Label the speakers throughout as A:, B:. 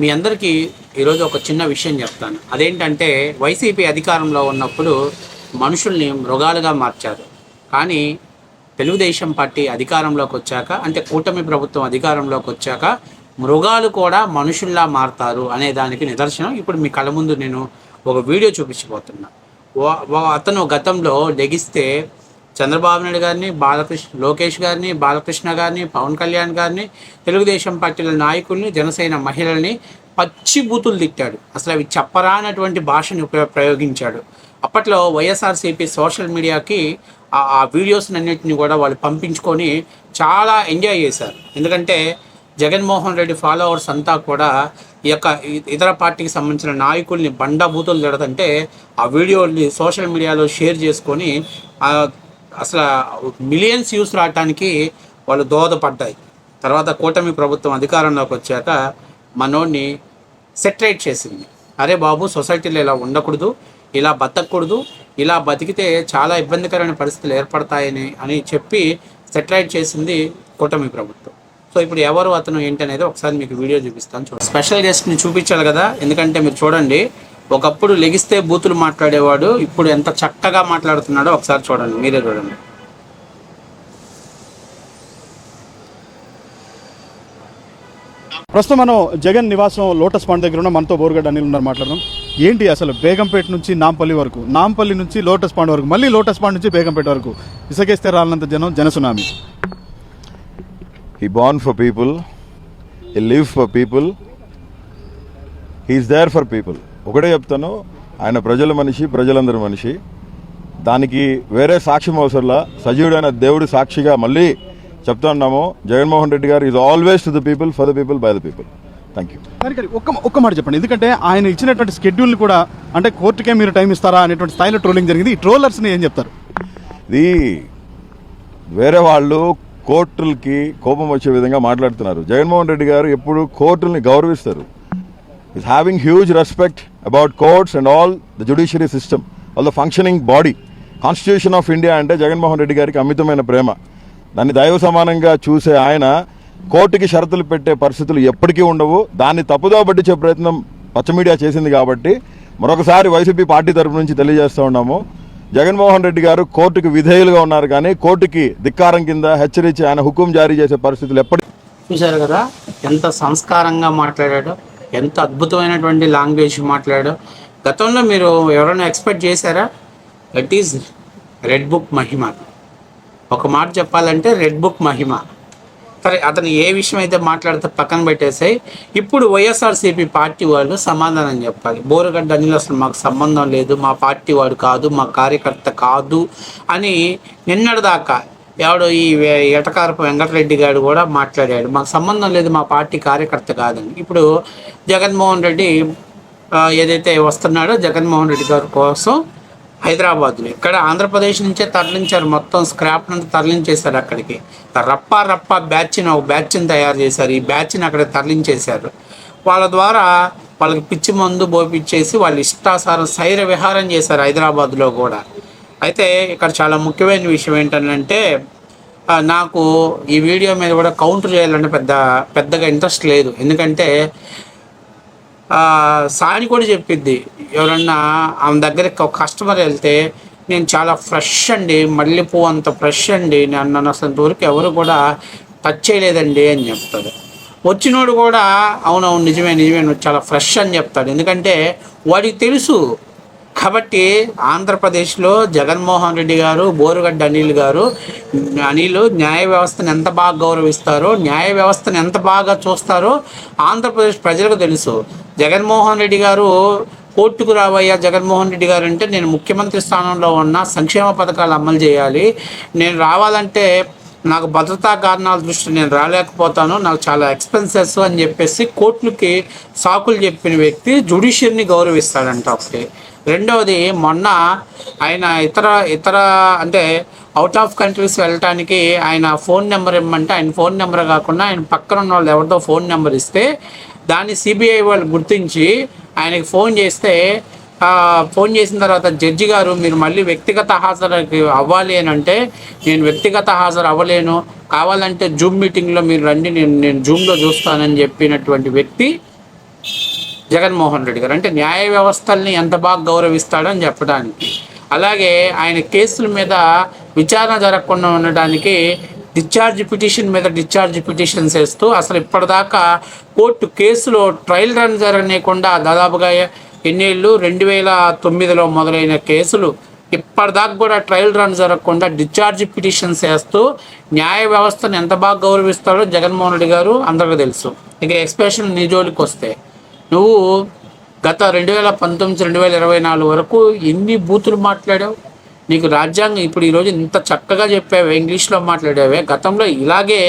A: మీ అందరికీ ఈరోజు ఒక చిన్న విషయం చెప్తాను. అదేంటంటే వైసీపీ అధికారంలో ఉన్నప్పుడు మనుషుల్ని మృగాలుగా మార్చారు. కానీ తెలుగుదేశం పార్టీ అధికారంలోకి వచ్చాక అంటే కూటమి ప్రభుత్వం అధికారంలోకి వచ్చాక మృగాలు కూడా మనుషుల్లా మారతారు అనే దానికి నిదర్శనం. ఇప్పుడు మీ కళ్ళ ముందు నేను ఒక వీడియో చూపించబోతున్నా. అతను గతంలో లెగిస్తే చంద్రబాబు నాయుడు గారిని బాలకృష్ణ లోకేష్ గారిని బాలకృష్ణ గారిని పవన్ కళ్యాణ్ గారిని తెలుగుదేశం పార్టీల నాయకుల్ని జనసేన మహిళల్ని పచ్చి బూతులు తిట్టాడు. అసలు అవి చెప్పరానటువంటి భాషను ఉపయో- ప్రయోగించాడు. అప్పట్లో వైఎస్ఆర్సీపీ సోషల్ మీడియాకి ఆ ఆ వీడియోస్ అన్నింటిని కూడా వాళ్ళు పంపించుకొని చాలా ఎంజాయ్ చేశారు. ఎందుకంటే జగన్మోహన్ రెడ్డి ఫాలోవర్స్ అంతా కూడా ఈ యొక్క ఇతర పార్టీకి సంబంధించిన నాయకుల్ని బండ బూతులు తిడతంటే ఆ వీడియోని సోషల్ మీడియాలో షేర్ చేసుకొని అసలు మిలియన్స్ వ్యూస్ రావడానికి వాళ్ళు దోహదపడ్డాయి. తర్వాత కూటమి ప్రభుత్వం అధికారంలోకి వచ్చాక మనోడిని సెటరేట్ చేసింది. అరే బాబు సొసైటీలో ఇలా ఉండకూడదు ఇలా బతకూడదు ఇలా బతికితే చాలా ఇబ్బందికరమైన పరిస్థితులు ఏర్పడతాయని అని చెప్పి సెటరైట్ చేసింది కూటమి ప్రభుత్వం. సో ఇప్పుడు ఎవరు అతను ఏంటి అనేది ఒకసారి మీకు వీడియో చూపిస్తాను. చూడండి. స్పెషల్ గెస్ట్ని చూపించాలి కదా ఎందుకంటే మీరు చూడండి ఒకప్పుడు లెగిస్తే బూతులు మాట్లాడేవాడు ఇప్పుడు ఎంత చక్కగా మాట్లాడుతున్నాడో ఒకసారి చూడండి మీరే చూడండి
B: ప్రస్తుతం మనం జగన్ నివాసం లోటస్ పాండ్ దగ్గర ఉన్న మనతో బోరుగడ్డ అనిల్ ఉన్నారు మాట్లాడదాం ఏంటి అసలు బేగంపేట నుంచి నాంపల్లి వరకు నాంపల్లి నుంచి లోటస్ పాండ్ వరకు మళ్ళీ లోటస్ పాండ్ నుంచి బేగంపేట వరకు ఇసకేస్తే రాలినంత జనం జనసునామీ
C: He born for people. He live for people. He's there for people. ఒకటే చెప్తాను. ఆయన ప్రజల మనిషి ప్రజలందరి మనిషి. దానికి వేరే సాక్ష్యం అవసరంలా సజీవుడైన దేవుడి సాక్షిగా మళ్ళీ చెప్తా ఉన్నాము. Jaganmohan Reddy garu is always to the people for the people by the people thank you
B: ఒక్క ఒక్క మాట చెప్పండి. ఎందుకంటే ఆయన ఇచ్చినటువంటి స్కెడ్యూల్ని కూడా అంటే కోర్టుకే మీరు టైం ఇస్తారా అనేటువంటి స్థాయిలో ట్రోలింగ్ జరిగింది. ఈ ట్రోలర్స్ని ఏం చెప్తారు?
C: ఇది వేరే వాళ్ళు కోర్టులకి కోపం వచ్చే విధంగా మాట్లాడుతున్నారు. జగన్మోహన్ రెడ్డి గారు ఎప్పుడు కోర్టుల్ని గౌరవిస్తారు. Is having huge respect about courts and all the judiciary system all the functioning body constitution of India అంటే జగన్మోహన్ రెడ్డి గారికి అమితమైన ప్రేమ. దాన్ని దైవ సమానంగా చూసే ఆయన కోర్టుకి షరతులు పెట్టే పరిస్థితులు ఎప్పటికీ ఉండవు. దాన్ని తప్పుదో పట్టించే ప్రయత్నం పచ్చ మీడియా చేసింది కాబట్టి మరొకసారి వైసీపీ పార్టీ తరపు నుంచి తెలియజేస్తూ ఉన్నాము. జగన్మోహన్ రెడ్డి గారు కోర్టుకి విధేయులుగా ఉన్నారు కానీ కోర్టుకి ధిక్కారం కింద హెచ్చరించి ఆయన హుకుం జారీ చేసే పరిస్థితులు ఎప్పటి
A: చూశారు కదా ఎంత సంస్కారంగా మాట్లాడాడో. ఎంత అద్భుతమైనటువంటి లాంగ్వేజ్ మాట్లాడో గతంలో మీరు ఎవరైనా ఎక్స్పెక్ట్ చేశారా? దట్ ఈజ్ రెడ్ బుక్ మహిమ. ఒక మాట చెప్పాలంటే రెడ్ బుక్ మహిమ. సరే అతను ఏ విషయం అయితే మాట్లాడితే పక్కన పెట్టేసాయి. ఇప్పుడు వైఎస్ఆర్సీపీ పార్టీ వాళ్ళు సమాధానం చెప్పాలి. బోరగడ్డ అనిల్ అసలు మాకు సంబంధం లేదు మా పార్టీ వాడు కాదు మా కార్యకర్త కాదు అని నిన్నటిదాకా ఎవడు ఈ ఎటకారపు వెంకటరెడ్డి గారు కూడా మాట్లాడాడు. మాకు సంబంధం లేదు మా పార్టీ కార్యకర్త కాదని. ఇప్పుడు జగన్మోహన్ రెడ్డి ఏదైతే వస్తున్నాడో జగన్మోహన్ రెడ్డి గారి కోసం హైదరాబాద్లో ఇక్కడ ఆంధ్రప్రదేశ్ నుంచే తరలించారు. మొత్తం స్క్రాప్ నుండి తరలించేశారు అక్కడికి. రప్ప రప్ప బ్యాచ్ని ఒక బ్యాచ్ని తయారు చేశారు. ఈ బ్యాచ్ని అక్కడ తరలించేశారు. వాళ్ళ ద్వారా వాళ్ళకి పిచ్చి మందు పోపిచ్చేసి వాళ్ళు ఇష్టాసారం శైర విహారం చేశారు హైదరాబాద్లో కూడా. అయితే ఇక్కడ చాలా ముఖ్యమైన విషయం ఏంటంటే నాకు ఈ వీడియో మీద కూడా కౌంటర్ చేయాలంటే పెద్ద పెద్దగా ఇంట్రెస్ట్ లేదు. ఎందుకంటే సాని కూడా చెప్పిద్ది ఎవరన్నా ఆమె దగ్గరికి ఒక కస్టమర్ వెళ్తే నేను చాలా ఫ్రెష్ అండి మల్లెపూ అంత ఫ్రెష్ అండి నన్ను అసలు ఇంతవరకు ఎవరు కూడా టచ్ చేయలేదండి అని చెప్తాడు. వచ్చినోడు కూడా అవునవును నిజమే నిజమే నువ్వు చాలా ఫ్రెష్ అని చెప్తాడు. ఎందుకంటే వాడికి తెలుసు కాబట్టి ఆంధ్రప్రదేశ్లో జగన్మోహన్ రెడ్డి గారు బోరుగడ్డ అనిల్ గారు అనిల్ న్యాయ వ్యవస్థను ఎంత బాగా గౌరవిస్తారో న్యాయ వ్యవస్థను ఎంత బాగా చూస్తారో ఆంధ్రప్రదేశ్ ప్రజలకు తెలుసు. జగన్మోహన్ రెడ్డి గారు కోర్టుకు రావయ్యా జగన్మోహన్ రెడ్డి గారు అంటే నేను ముఖ్యమంత్రి స్థానంలో ఉన్న సంక్షేమ పథకాలు అమలు చేయాలి. నేను రావాలంటే నాకు భద్రతా కారణాల దృష్టి నేను రాలేకపోతాను నాకు చాలా ఎక్స్పెన్సెస్ అని చెప్పేసి కోర్టులకి సాకులు చెప్పిన వ్యక్తి జుడిషియర్ని గౌరవిస్తాడంట ఒకటి. రెండవది మొన్న ఆయన ఇతర ఇతర అంటే అవుట్ ఆఫ్ కంట్రీస్ వెళ్ళటానికి ఆయన ఫోన్ నెంబర్ ఇమ్మంటే ఆయన ఫోన్ నెంబర్ కాకుండా ఆయన పక్కన ఉన్న వాళ్ళు ఎవరితో ఫోన్ నెంబర్ ఇస్తే దాన్ని సిబిఐ వాళ్ళు గుర్తించి ఆయనకి ఫోన్ చేస్తే ఫోన్ చేసిన తర్వాత జడ్జి గారు మీరు మళ్ళీ వ్యక్తిగత హాజరుకి అవ్వాలి అని అంటే నేను వ్యక్తిగత హాజరు అవ్వలేను. కావాలంటే జూమ్ మీటింగ్లో మీరు రండి నేను నేను జూమ్లో చూస్తానని చెప్పినటువంటి వ్యక్తి జగన్మోహన్ రెడ్డి గారు. అంటే న్యాయ వ్యవస్థల్ని ఎంత బాగా గౌరవిస్తాడని చెప్పడానికి. అలాగే ఆయన కేసుల మీద విచారణ జరగకుండా ఉండడానికి డిశ్చార్జ్ పిటిషన్ మీద డిశ్చార్జ్ పిటిషన్ చేస్తూ అసలు ఇప్పటిదాకా కోర్టు కేసులో ట్రయల్ రన్ జరగనీయకుండా దాదాపుగా ఎన్నేళ్ళు రెండు వేల తొమ్మిదిలో మొదలైన కేసులు ఇప్పటిదాకా కూడా ట్రయల్ రన్ జరగకుండా డిశ్చార్జ్ పిటిషన్ చేస్తూ న్యాయ వ్యవస్థను ఎంత బాగా గౌరవిస్తాడో జగన్మోహన్ రెడ్డి గారు అందరికీ తెలుసు. ఇక ఎక్స్ప్రెషన్ నిజోలికి వస్తే నువ్వు గత రెండు వేల పంతొమ్మిది రెండు వేల ఇరవై నాలుగు వరకు ఎన్ని బూతులు మాట్లాడావు? నీకు రాజ్యాంగం ఇప్పుడు ఈరోజు ఇంత చక్కగా చెప్పావే ఇంగ్లీష్లో మాట్లాడావే గతంలో ఇలాగే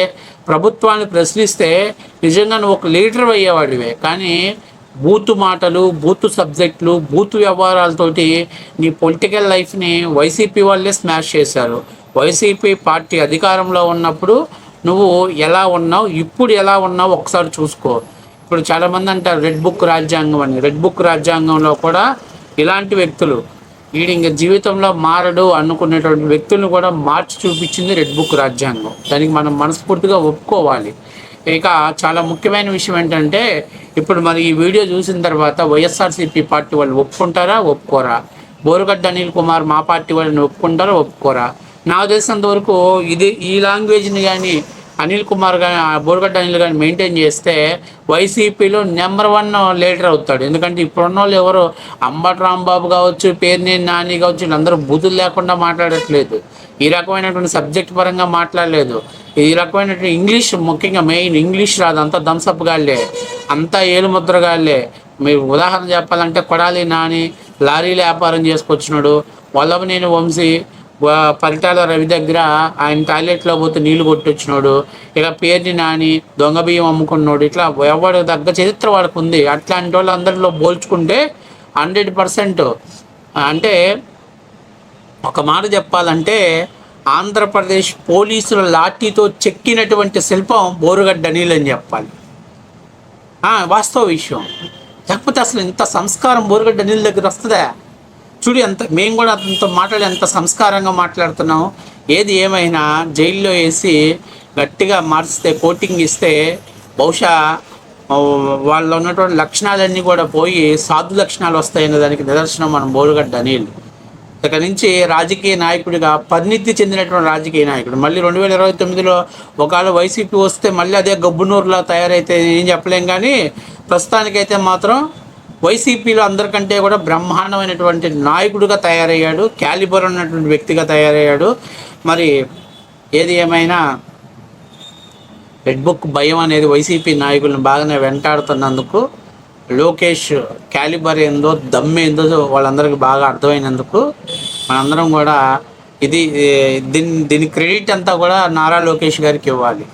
A: ప్రభుత్వాన్ని ప్రశ్నిస్తే నిజంగా నువ్వు ఒక లీడర్ అయ్యేవాడివే. కానీ బూతు మాటలు బూతు సబ్జెక్టులు బూతు వ్యవహారాలతోటి నీ పొలిటికల్ లైఫ్ని వైసీపీ వాళ్ళే స్మాష్ చేశారు. వైసీపీ పార్టీ అధికారంలో ఉన్నప్పుడు నువ్వు ఎలా ఉన్నావు ఇప్పుడు ఎలా ఉన్నావు ఒకసారి చూసుకో. ఇప్పుడు చాలామంది అంటారు రెడ్ బుక్ రాజ్యాంగం అని. రెడ్ బుక్ రాజ్యాంగంలో కూడా ఇలాంటి వ్యక్తులు వీడి ఇంకా జీవితంలో మారడు అనుకునేటువంటి వ్యక్తులను కూడా మార్చి చూపించింది రెడ్ బుక్ రాజ్యాంగం. దానికి మనం మనస్ఫూర్తిగా ఒప్పుకోవాలి. ఇక చాలా ముఖ్యమైన విషయం ఏంటంటే ఇప్పుడు మరి ఈ వీడియో చూసిన తర్వాత వైఎస్ఆర్సీపీ పార్టీ వాళ్ళు ఒప్పుకుంటారా ఒప్పుకోరా? బోరుగడ్డ అనిల్ కుమార్ మా పార్టీ వాళ్ళని ఒప్పుకుంటారా ఒప్పుకోరా? నా తెలిసినంత వరకు ఇది ఈ లాంగ్వేజ్ని కానీ అనిల్ కుమార్ కానీ బోరుగడ్డ అనిల్ కానీ మెయింటైన్ చేస్తే వైసీపీలో నెంబర్ వన్ లీడర్ అవుతాడు. ఎందుకంటే ఇప్పుడున్న వాళ్ళు ఎవరు? అంబటి రాంబాబు కావచ్చు పేర్నేని నాని కావచ్చు వీళ్ళందరూ బుద్ధులు లేకుండా మాట్లాడట్లేదు. ఈ రకమైనటువంటి సబ్జెక్ట్ పరంగా మాట్లాడలేదు. ఈ రకమైనటువంటి ఇంగ్లీష్ ముఖ్యంగా మెయిన్ ఇంగ్లీష్ రాదు. అంతా థమ్సప్ గాళ్ళే. అంతా ఏలుముద్ర గాళ్ళే. మీరు ఉదాహరణ చెప్పాలంటే కొడాలి నాని లారీలు వ్యాపారం చేసుకొచ్చినాడు. వల్లభనేని వంశీ ఫలితాల రవి దగ్గర ఆయన టాయిలెట్లో పోతే నీళ్ళు కొట్టొచ్చినాడు ఇక పేరుని నాని దొంగ బియ్యం అమ్ముకున్నాడు ఇట్లా ఎవరి తగ్గ చరిత్ర వాడికి ఉంది. అట్లాంటి వాళ్ళు అందరిలో పోల్చుకుంటే హండ్రెడ్ పర్సెంట్. అంటే ఒక మాట చెప్పాలంటే ఆంధ్రప్రదేశ్ పోలీసుల లాఠీతో చెక్కినటువంటి శిల్పం బోరుగడ్డ అనిల్ అని చెప్పాలి. వాస్తవ విషయం. లేకపోతే అసలు ఇంత సంస్కారం బోరుగడ్డ నీళ్ళ దగ్గర వస్తుందా? చూడు ఎంత మేము కూడా అతనితో మాట్లాడి ఎంత సంస్కారంగా మాట్లాడుతున్నాం ఏది ఏమైనా జైల్లో వేసి గట్టిగా మార్చితే కోటింగ్ ఇస్తే బహుశా వాళ్ళు వాళ్ళలో ఉన్నటువంటి లక్షణాలన్నీ కూడా పోయి సాధు లక్షణాలు వస్తాయనే దానికి నిదర్శనం మనం బోరుగడ్డ అనిల్. ఇక నుంచి రాజకీయ నాయకుడిగా పరిణితి చెందినటువంటి రాజకీయ నాయకుడు. మళ్ళీ రెండు వేల ఇరవై తొమ్మిదిలో ఒకవేళ వైసీపీ వస్తే మళ్ళీ అదే గబ్బునూరులా తయారైతే ఏం చెప్పలేం కానీ ప్రస్తుతానికైతే మాత్రం వైసీపీలో అందరికంటే కూడా బ్రహ్మాండమైనటువంటి నాయకుడిగా తయారయ్యాడు క్యాలిబర్ ఉన్నటువంటి వ్యక్తిగా తయారయ్యాడు. మరి ఏది ఏమైనా రెడ్ బుక్ భయం అనేది వైసీపీ నాయకులను బాగానే వెంటాడుతున్నందుకు లోకేష్ క్యాలిబర్ ఏందో దమ్ ఏందో వాళ్ళందరికీ బాగా అర్థమైనందుకు మనందరం కూడా ఇది దీని దీని క్రెడిట్ అంతా కూడా నారా లోకేష్ గారికి ఇవ్వాలి.